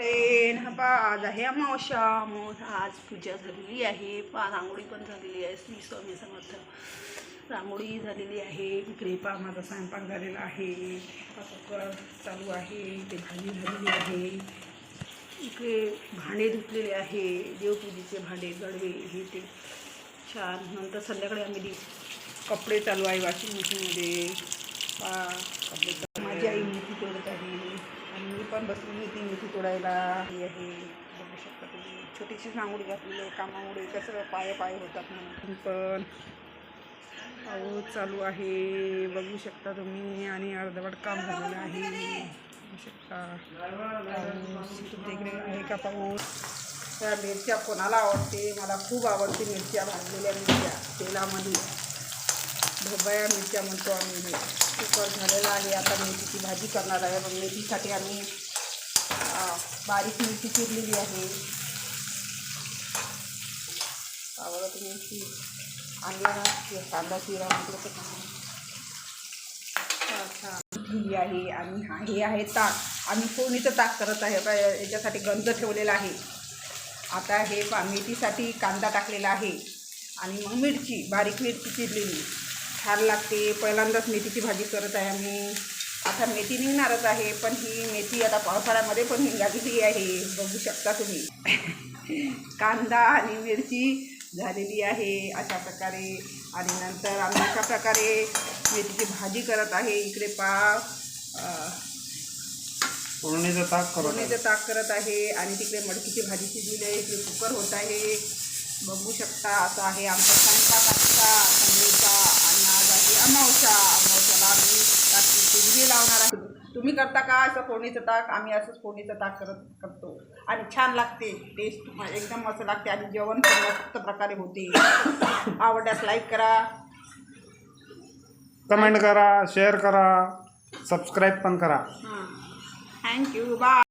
Friend हा आज आहे अमावस्या मग आज पूजा झालेली आहे. पा रांगोळी पण झालेली आहे. श्री स्वामी समर्थ. रांगोळी झालेली आहे. इकडे पा माझा स्वयंपाक झालेला आहे. कुकर चालू आहे. इथे भाजी झालेली आहे. इकडे भांडे धुतलेले आहे. देवपूजेचे भांडे गडवे हे ते छान. नंतर संध्याकाळी आम्ही कपडे चालू आहे वॉशिंग मशीनमध्ये पा कपडे पण बसली होती. मेथी तोडायला ही आहे बघू शकता तुम्ही. छोटीशी आंघोळी घातलेली आहे कामामुळे कसं पाय पाय होतात म्हणून पण पाऊस चालू आहे. बघू शकता तुम्ही. आणि अर्धवट काम झालेलं आहे. बघू शकता. इकडे आहे का पाऊस त्या मिरच्या कोणाला आवडते? मला खूप आवडते मिरच्या भाजलेल्या मिरच्या तेलामध्ये. ढोबळ्या मिरच्या म्हणतो आम्ही. हे. कुकर झालेला आहे. आता मेथीची भाजी करणार आहे. मग मेथीसाठी आम्ही बारीक मिरची चिरलेली आहे. आवडत तुम्ही आणला ना कांदा चिरा म्हटलं तर अच्छा ठेवली आहे आणि हा हे आहे ताक. आम्ही फोडणीचं ताक करत आहे. याच्यासाठी गंज ठेवलेला आहे. आता हे मेथीसाठी कांदा टाकलेला आहे. आणि मग मिरची बारीक मिरची चिरलेली. छान लागते. पहिल्यांदाच मेथीची भाजी करत आहे आम्ही. आता मेथी निघणारच आहे पण ही मेथी आता पावसाळ्यामध्ये पण निघालेली आहे. बघू शकता तुम्ही. कांदा आणि मिरची झालेली आहे अशा प्रकारे. आणि नंतर आम्ही अशा प्रकारे मेथीची भाजी करत आहे. इकडे पाव फोडणीचं ताक. फोडणीचं ताक करत आहे. आणि तिकडे मडकीची भाजी शिजलेली आहे इकडे कुकर होत आहे. बघू शकता असं आहे आमचा स्वयंपाक आजचा संडेचा आणि आज आहे अमावस्या अमावस्याला आम्ही शिजली लावणार आहे. तुम्ही करता का असं फोडणीचं ताक? आम्ही असंच फोडणीचं ताक करत करतो. आणि छान लागते. टेस्ट एकदम मस्त लागते आणि जेवण पण मस्त प्रकारे होते. आवडल्यास लाईक करा. कमेंट करा शेअर करा सबस्क्राईब पण करा. हां. Thank you bye